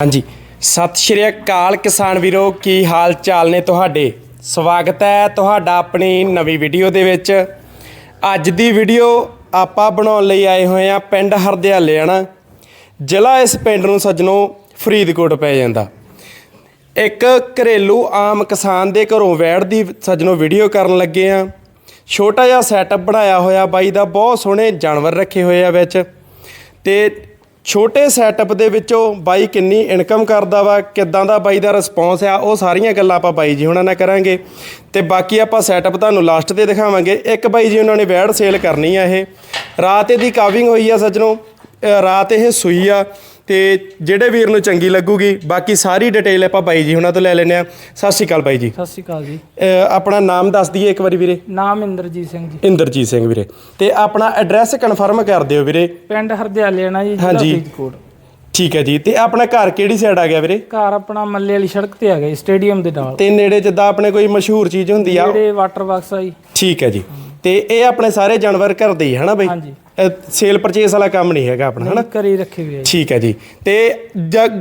ਹਾਂਜੀ। ਸਤਿ ਸ਼੍ਰੀ ਅਕਾਲ ਕਿਸਾਨ ਵੀਰੋ, ਕੀ ਹਾਲ ਚਾਲ ਨੇ ਤੁਹਾਡੇ? ਸਵਾਗਤ ਹੈ ਤੁਹਾਡਾ ਆਪਣੀ ਨਵੀਂ ਵੀਡੀਓ ਦੇ ਵਿੱਚ। ਅੱਜ ਦੀ ਵੀਡੀਓ ਆਪਾਂ ਬਣਾਉਣ ਲਈ ਆਏ ਹੋਏ ਆ ਪਿੰਡ ਹਰਦਿਆਲਿਆਣਾ ਜ਼ਿਲ੍ਹਾ ਇਸ ਪਿੰਡ ਨੂੰ ਸੱਜਣੋ ਫਰੀਦਕੋਟ ਪੈ ਜਾਂਦਾ। ਇੱਕ ਘਰੇਲੂ ਆਮ ਕਿਸਾਨ ਦੇ ਘਰੋਂ ਵੈੜ ਦੀ ਸੱਜਣੋ ਵੀਡੀਓ ਕਰਨ ਲੱਗੇ ਆ ਛੋਟਾ ਜਿਹਾ ਸੈਟਅਪ ਬਣਾਇਆ ਹੋਇਆ ਬਾਈ ਦਾ, ਬਹੁਤ ਸੋਹਣੇ ਜਾਨਵਰ ਰੱਖੇ ਹੋਏ ਆ ਵਿੱਚ। ਤੇ ਛੋਟੇ ਸੈਟਅਪ ਦੇ ਵਿੱਚੋਂ ਬਾਈ ਕਿੰਨੀ ਇਨਕਮ ਕਰਦਾ ਵਾ, ਕਿੱਦਾਂ ਦਾ ਬਾਈ ਦਾ ਰਿਸਪੌਂਸ ਆ, ਉਹ ਸਾਰੀਆਂ ਗੱਲਾਂ ਆਪਾਂ ਬਾਈ ਜੀ ਹੁਣਾਂ ਨਾਲ ਕਰਾਂਗੇ। ਤੇ ਬਾਕੀ ਆਪਾਂ ਸੈਟਅਪ ਤੁਹਾਨੂੰ ਲਾਸਟ ਤੇ ਦਿਖਾਵਾਂਗੇ। ਇੱਕ ਬਾਈ ਜੀ ਉਹਨਾਂ ਨੇ ਵੈੜ ਸੇਲ ਕਰਨੀ ਆ ਇਹ। ਰਾਤ ਇਹਦੀ ਕਾਵਿੰਗ ਹੋਈ ਆ ਸੱਜਣੋ। ਰਾਤ ਇਹ ਸੂਈ ਆ। ਤੇ ਜਿਹੜੇ ਵੀਰ ਨੂੰ ਚੰਗੀ ਲੱਗੂਗੀ ਬਾਕੀ ਸਾਰੀ ਡਿਟੇਲ ਆਪਾਂ ਬਾਈ ਜੀ ਹੁਣਾਂ ਤੋਂ ਲੈ ਲੈਨੇ ਆ ਸਤਿ ਸ਼੍ਰੀ ਅਕਾਲ ਬਾਈ ਜੀ। ਸਤਿ ਸ਼੍ਰੀ ਅਕਾਲ ਜੀ। ਆਪਣਾ ਨਾਮ ਦੱਸ ਦਈਏ ਇੱਕ ਵਾਰੀ ਵੀਰੇ। ਨਾਮ ਇੰਦਰਜੀਤ ਸਿੰਘ ਜੀ। ਇੰਦਰਜੀਤ ਸਿੰਘ ਵੀਰੇ। ਤੇ ਆਪਣਾ ਐਡਰੈਸ ਕਨਫਰਮ ਕਰ ਦਿਓ ਵੀਰੇ। ਪਿੰਡ ਹਰਦਿਆਲੇਣਾ ਜੀ ਜ਼ਿਲ੍ਹਾ। ਫਰੀਦਕੋਟ। ਠੀਕ ਹੈ ਜੀ। ਤੇ ਆਪਣਾ ਘਰ ਕਿਹੜੀ ਸਾਈਡ ਆ ਗਿਆ ਵੀਰੇ? ਘਰ ਆਪਣਾ ਮੱਲੇ ਵਾਲੀ ਸੜਕ ਤੇ ਹੈਗਾ ਜੀ ਸਟੇਡੀਅਮ ਦੇ ਨਾਲ। ਤੇ ਨੇੜੇ ਜਿੱਦਾਂ ਆਪਣੇ ਕੋਈ ਮਸ਼ਹੂਰ ਚੀਜ਼ ਹੁੰਦੀ ਆ। ਜਿਹੜੇ ਵਾਟਰ ਬਾਕਸ ਆ ਜੀ। ਠੀਕ ਹੈ ਜੀ। ਤੇ ਇਹ ਆਪਣੇ ਸਾਰੇ ਜਾਨਵਰ ਘਰ ਦੇ ਹੀ ਹਨਾ ਬਈ? ਹਾਂਜੀ। ਸੇਲ ਪਰਚੇਸ ਵਾਲਾ ਕੰਮ ਨਹੀਂ ਹੈਗਾ ਆਪਣਾ ਹਨਾ? ਘਰੇ ਰੱਖੇ ਜੀ। ਠੀਕ ਹੈ ਜੀ। ਤੇ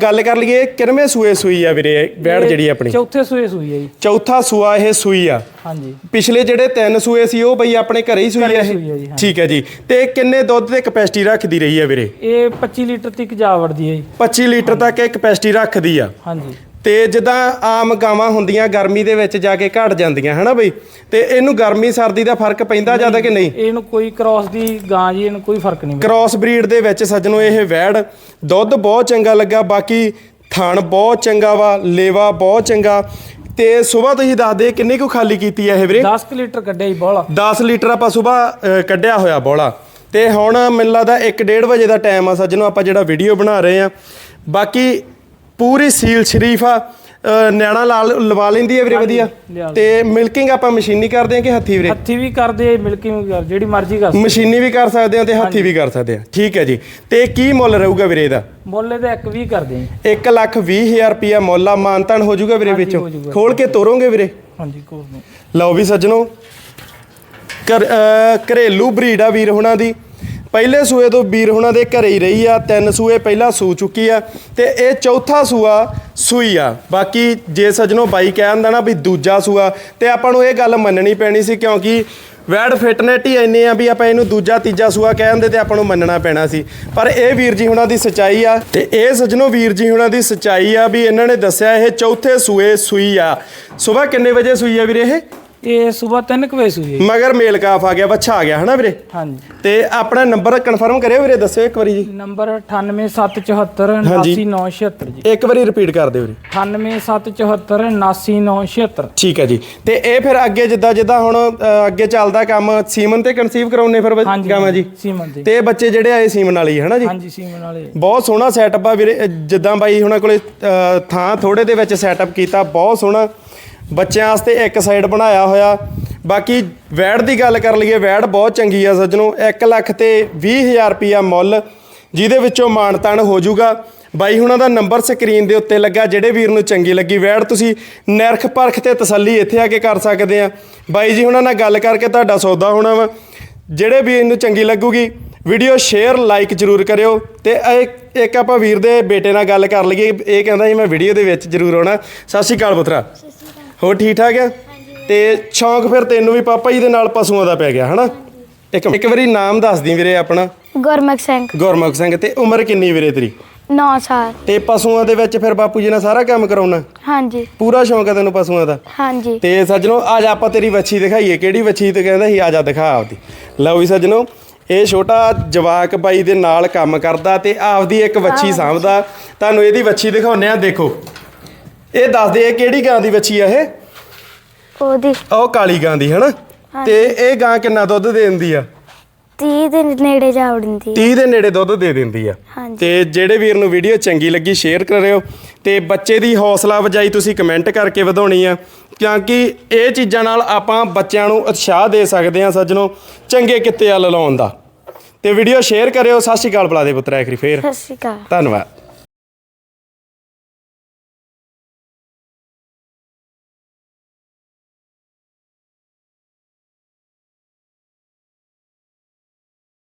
ਗੱਲ ਕਰ ਲਈਏ ਕਿੰਨਵੇਂ ਸੂਏ ਸੂਈ ਆ ਵੀਰੇ ਇਹ ਜਿਹੜੀ ਆਪਣੀ? ਚੌਥੇ ਸੂਏ ਸੂਈ ਹੈ ਜੀ। ਚੌਥਾ ਸੂਆ ਇਹ ਸੂਈ ਆ। ਹਾਂਜੀ। ਪਿਛਲੇ ਜਿਹੜੇ ਤਿੰਨ ਸੂਏ ਸੀ ਉਹ ਬਈ ਆਪਣੇ ਘਰੇ ਹੀ ਸੂਈ ਆ ਇਹ। ਠੀਕ ਹੈ ਜੀ। ਤੇ ਕਿੰਨੇ ਦੁੱਧ ਦੀ ਕਪੈਸਿਟੀ ਰੱਖਦੀ ਰਹੀ ਆ ਵੀਰੇ? ਇਹ 25 ਲੀਟਰ ਤੱਕ ਜਾ ਵੜਦੀ ਹੈ ਜੀ। 25 ਲੀਟਰ ਤੱਕ ਇਹ ਕਪੈਸਿਟੀ ਰੱਖਦੀ ਆ। ਹਾਂਜੀ। ਤੇ ਜਿੱਦਾਂ ਆਮ ਗਾਵਾਂ ਹੁੰਦੀਆਂ ਗਰਮੀ ਦੇ ਵਿੱਚ ਜਾ ਕੇ ਘਟ ਜਾਂਦੀਆਂ ਹਨਾ ਬਈ? ਤੇ ਇਹਨੂੰ ਗਰਮੀ ਸਰਦੀ ਦਾ ਫ਼ਰਕ ਪੈਂਦਾ ਜ਼ਿਆਦਾ ਕਿ ਨਹੀਂ? ਇਹਨੂੰ ਕੋਈ ਕ੍ਰਾਸ ਦੀ ਗਾਂ ਜੀ ਇਹਨੂੰ ਕੋਈ ਫ਼ਰਕ ਨਹੀਂ ਕ੍ਰਾਸ ਬਰੀਡ ਦੇ ਵਿੱਚ ਸੱਜਣੋ ਇਹ ਵੈੜ ਦੁੱਧ ਬਹੁਤ ਚੰਗਾ ਲੱਗਾ ਬਾਕੀ ਥਣ ਬਹੁਤ ਚੰਗਾ ਵਾ ਲੇਵਾ ਬਹੁਤ ਚੰਗਾ। ਤੇ ਸਵੇਰ ਤੁਸੀਂ ਦੱਸਦੇ ਕਿੰਨੀ ਕੁ ਖਾਲੀ ਕੀਤੀ ਆ ਇਹ ਵੀਰੇ? 10 ਲੀਟਰ ਕੱਢਿਆ ਜੀ ਬੋਲਾ 10 ਲੀਟਰ ਆਪਾਂ ਸਵੇਰ ਕੱਢਿਆ ਹੋਇਆ ਬੋਲਾ ਤੇ ਹੁਣ ਮੈਨੂੰ ਲੱਗਦਾ 1:30 ਵਜੇ ਦਾ ਟਾਈਮ ਆ ਸੱਜਣੋ ਆਪਾਂ ਜਿਹੜਾ ਵੀਡੀਓ ਬਣਾ ਰਹੇ ਆ। ਬਾਕੀ ਪੂਰੀ ਸੀਲ ਸ਼ਰੀਫ ਆ ਅ, ਨਿਆਣਾ ਲਾਲ ਲਵਾ ਲੈਂਦੀ ਹੈ ਵੀਰੇ ਵਧੀਆ। ਲਿਆ ਤੇ ਮਿਲਕਿੰਗ ਆਪਾਂ ਮਸ਼ੀਨੀ ਕਰਦੇ ਆ ਕਿ ਹੱਥੀ ਵੀਰੇ? ਹੱਥੀ ਵੀ ਕਰਦੇ ਮਿਲਕਿੰਗ ਵੀ ਕਰ ਜਿਹੜੀ ਮਰਜ਼ੀ ਕਰ ਮਸ਼ੀਨੀ ਵੀ ਕਰ ਸਕਦੇ ਆ ਤੇ ਹੱਥੀ ਵੀ ਕਰ ਸਕਦੇ ਆ। ਠੀਕ ਹੈ ਜੀ। ਤੇ ਕੀ ਮੁੱਲ ਰਹੂਗਾ ਵੀਰੇ ਇਹਦਾ? ਬੋਲੇ ਤੇ ਇੱਕ ਵੀ ਕਰਦੇ ਜੀ 1 ਲੱਖ 20 ਹਜ਼ਾਰ ਰੁਪਿਆ ਮੁੱਲ ਆ ਮਾਨਤਨ ਹੋ ਜਾਊਗਾ ਵੀਰੇ ਵਿੱਚੋਂ। ਹੋ ਜਾਊਗਾ। ਖੋਲ ਕੇ ਤੋਰੋਗੇ ਵੀਰੇ? ਹਾਂਜੀ ਨਹੀਂ ਲਓ ਵੀ ਸੱਜਣੋ। ਘਰ ਅਹ ਘਰੇਲੂ ਬਰੀਡ ਆ ਵੀਰ ਹੁਣਾਂ ਦੀ। ਪਹਿਲੇ ਸੂਏ ਤੋਂ ਵੀਰ ਹੁਣਾਂ ਦੇ ਘਰੇ ਹੀ ਰਹੀ ਆ, ਤਿੰਨ ਸੂਏ ਪਹਿਲਾਂ ਸੂ ਚੁੱਕੀ ਆ ਤੇ ਇਹ ਚੌਥਾ ਸੂਆ ਸੂਈ ਆ। ਬਾਕੀ ਜੇ ਸੱਜਣੋ ਬਾਈ ਕਹਿੰਦਾ ਨਾ ਵੀ ਦੂਜਾ ਸੂਆ, ਤੇ ਆਪਾਂ ਨੂੰ ਇਹ ਗੱਲ ਮੰਨਣੀ ਪੈਣੀ ਸੀ ਕਿਉਂਕਿ ਵੈਡ ਫਿਟਨੈਟ ਹੀ ਇੰਨੇ ਆ ਵੀ ਆਪਾਂ ਇਹਨੂੰ ਦੂਜਾ ਤੀਜਾ ਸੂਆ ਕਹਿੰਦੇ ਤੇ ਆਪਾਂ ਨੂੰ ਮੰਨਣਾ ਪੈਣਾ ਸੀ। ਪਰ ਇਹ ਵੀਰ ਜੀ ਹੁਣਾਂ ਦੀ ਸਚਾਈ ਆ ਤੇ ਇਹ ਸੱਜਣੋ ਵੀਰ ਜੀ ਹੁਣਾਂ ਦੀ ਸਚਾਈ ਆ ਵੀ ਇਹਨਾਂ ਨੇ ਦੱਸਿਆ ਇਹ ਚੌਥੇ ਸੂਏ ਸੂਈ ਆ। ਸਵੇਰ ਕਿੰਨੇ ਵਜੇ ਸੂਈ ਆ ਵੀਰੇ ਇਹ? ਇਹ ਸਵੇਰ 3 ਵਜੇ ਸੂਈ ਹੈ। ਮਗਰ ਮੇਲ ਕਾਫ ਆ ਗਿਆ ਬੱਚਾ ਆ ਗਿਆ ਹਨਾ ਵੀਰੇ? ਹਾਂਜੀ। ਤੇ ਆਪਣਾ ਨੰਬਰ ਕਨਫਰਮ ਕਰਿਓ ਵੀਰੇ ਦੱਸਿਓ ਇੱਕ ਵਾਰੀ ਜੀ। ਨੰਬਰ 98774 ਹਾਂਜੀ। 89976 ਜੀ। ਇੱਕ ਵਾਰੀ ਰਿਪੀਟ ਕਰ ਦਿਓ ਵੀਰੇ। 98774 89976 ਠੀਕ ਹੈ ਜੀ। ਤੇ ਇਹ ਫਿਰ ਅੱਗੇ ਜਿੱਦਾਂ ਜਿੱਦਾਂ ਹੁਣ ਅ, ਅੱਗੇ ਚੱਲਦਾ ਕੰਮ ਸੀਮਨ ਤੇ ਕਨਸੀਵ ਕਰਾਉਣੇ ਫਿਰ ਬ- ਹਾਂਜੀ ਜੀ? ਸੀਮਨ ਤੇ ਇਹ ਬੱਚੇ ਜਿਹੜੇ ਆਏ ਸੀਮਨ ਵਾਲੀ ਹਨਾ ਜੀ? ਹਾਂਜੀ ਸੀਮਨ ਵਾਲੇ। ਬਹੁਤ ਸੋਹਣਾ ਸੈਟਅਪ ਆ ਵੀਰੇ ਅ, ਜਿੱਦਾਂ ਬਾਈ ਹੁਣਾਂ ਕੋਲੇ ਅ, ਥਾਂ ਥੋੜੇ ਦੇ ਵਿੱਚ ਸੈਟਅਪ ਕੀਤਾ ਬਹੁਤ ਸੋਹਣਾ। ਬੱਚਿਆਂ ਵਾਸਤੇ ਇੱਕ ਸਾਈਡ ਬਣਾਇਆ ਹੋਇਆ। ਬਾਕੀ ਵੈੜ ਦੀ ਗੱਲ ਕਰ ਲਈਏ, ਵੈੜ ਬਹੁਤ ਚੰਗੀ ਆ ਸੱਜਣੋ 1 ਲੱਖ ਤੇ 20000 ਰੁਪਿਆ ਮੁੱਲ, ਜਿਹਦੇ ਵਿੱਚੋਂ ਮਾਨਤਾਨ ਹੋ ਜਾਊਗਾ। ਬਾਈ, ਹੁਣਾਂ ਦਾ ਨੰਬਰ ਸਕਰੀਨ ਦੇ ਉੱਤੇ ਲੱਗਾ, ਜਿਹੜੇ ਵੀਰ ਨੂੰ ਚੰਗੀ ਲੱਗੀ। ਵੈੜ ਤੁਸੀਂ ਨਿਰਖ ਪਰਖ ਤੇ ਤਸੱਲੀ ਇੱਥੇ ਆ ਕੇ ਕਰ ਸਕਦੇ ਆ। ਬਾਈ ਜੀ, ਹੁਣਾਂ ਨਾਲ ਗੱਲ ਕਰਕੇ ਤੁਹਾਡਾ ਸੌਦਾ ਹੋਣਾ ਵਾ। ਜਿਹੜੇ ਵੀਰ ਨੂੰ ਚੰਗੀ ਲੱਗੂਗੀ ਵੀਡੀਓ ਸ਼ੇਅਰ ਲਾਈਕ ਜਰੂਰ ਕਰਿਓ। ਤੇ ਇਹ- ਇੱਕ ਆਪਾਂ ਵੀਰ ਦੇ ਬੇਟੇ ਨਾਲ ਗੱਲ ਕਰ ਲਈਏ। ਇਹ ਕਹਿੰਦਾ ਜੀ, ਮੈਂ ਵੀਡੀਓ ਦੇ ਵਿੱਚ ਜਰੂਰ ਆਉਣਾ। ਸਤਿ ਸ਼੍ਰੀ ਅਕਾਲ ਪੁੱਤਰਾ। ਹੋਰ ਠੀਕ ਠਾਕ ਆ? ਤੇ ਸ਼ੌਂਕ ਫਿਰ ਤੈਨੂੰ ਵੀ ਪਾਪਾ ਜੀ ਦੇ ਨਾਲ ਪਸ਼ੂਆਂ ਦਾ ਪੈ ਗਿਆ ਹਨਾ? ਇੱਕ ਇੱਕ ਵਾਰੀ ਨਾਮ ਦੱਸ ਦੀ ਵੀਰੇ ਆਪਣਾ। ਗੁਰਮੁਖ ਸਿੰਘ। ਗੁਰਮੁਖ ਸਿੰਘ ਤੇ ਉਮਰ ਕਿੰਨੀ ਵੀਰੇ ਤੇਰੀ? 9 ਸਾਲ। ਤੇ ਪਸ਼ੂਆਂ ਦੇ ਵਿੱਚ ਫਿਰ ਬਾਪੂ ਜੀ ਨਾਲ ਸਾਰਾ ਕੰਮ ਕਰਾਉਣਾ? ਹਾਂਜੀ। ਪੂਰਾ ਸ਼ੌਂਕ ਆ ਤੈਨੂੰ ਪਸ਼ੂਆਂ ਦਾ? ਹਾਂਜੀ। ਤੇ ਸੱਜਣੋ ਅੱਜ ਆਪਾਂ ਤੇਰੀ ਵੱਛੀ ਦਿਖਾਈਏ। ਕਿਹੜੀ ਵੱਛੀ ਤੇ ਕਹਿੰਦਾ ਸੀ ਆ ਜਾ ਦਿਖਾ ਆਪਦੀ। ਲਓ ਵੀ ਸੱਜਣੋ ਇਹ ਛੋਟਾ ਜਵਾਕ ਬਾਈ ਦੇ ਨਾਲ ਕੰਮ ਕਰਦਾ ਤੇ ਆਪਦੀ ਇੱਕ ਵੱਛੀ ਸਾਂਭਦਾ। ਤੁਹਾਨੂੰ ਇਹਦੀ ਵੱਛੀ ਦਿਖਾਉਨੇ ਆ ਦੇਖੋ। ਇਹ ਦੱਸਦੇ ਇਹ ਕਿਹੜੀ ਗਾਂ ਦੀ ਵੱਛੀ ਆ ਇਹ? ਉਹਦੀ। ਉਹ ਕਾਲੀ ਗਾਂ ਦੀ ਹਨਾ? ਤੇ ਇਹ ਗਾਂ ਕਿੰਨਾ ਦੁੱਧ ਦੇ ਦਿੰਦੀ ਆ? 30 ਦੇ ਨੇੜੇ ਜਾ ਵੜਦੀ 30 ਦੇ ਨੇੜੇ ਦੁੱਧ ਦੇ ਦਿੰਦੀ ਆ। ਹਾਂਜੀ। ਤੇ ਜਿਹੜੇ ਵੀਰ ਨੂੰ ਵੀਡੀਓ ਚੰਗੀ ਲੱਗੀ ਸ਼ੇਅਰ ਕਰਿਓ। ਤੇ ਬੱਚੇ ਦੀ ਹੌਸਲਾ ਵਜਾਈ ਤੁਸੀਂ ਕਮੈਂਟ ਕਰਕੇ ਵਧਾਉਣੀ ਆ। ਕਿਉਂਕਿ ਇਹ ਚੀਜ਼ਾਂ ਨਾਲ ਆਪਾਂ ਬੱਚਿਆਂ ਨੂੰ ਉਤਸ਼ਾਹ ਦੇ ਸਕਦੇ ਆ ਸੱਜਣੋ ਚੰਗੇ ਕਿੱਤੇ ਵੱਲ ਲਾਉਣ ਦਾ। ਤੇ ਵੀਡੀਓ ਸ਼ੇਅਰ ਕਰਿਓ। ਸਤਿ ਸ਼੍ਰੀ ਅਕਾਲ ਬੁਲਾ ਦੇ ਪੁੱਤਰਾ ਇੱਕ ਵਾਰੀ ਫੇਰ। ਸਤਿ ਸ਼੍ਰੀ ਅਕਾਲ। ਧੰਨਵਾਦ।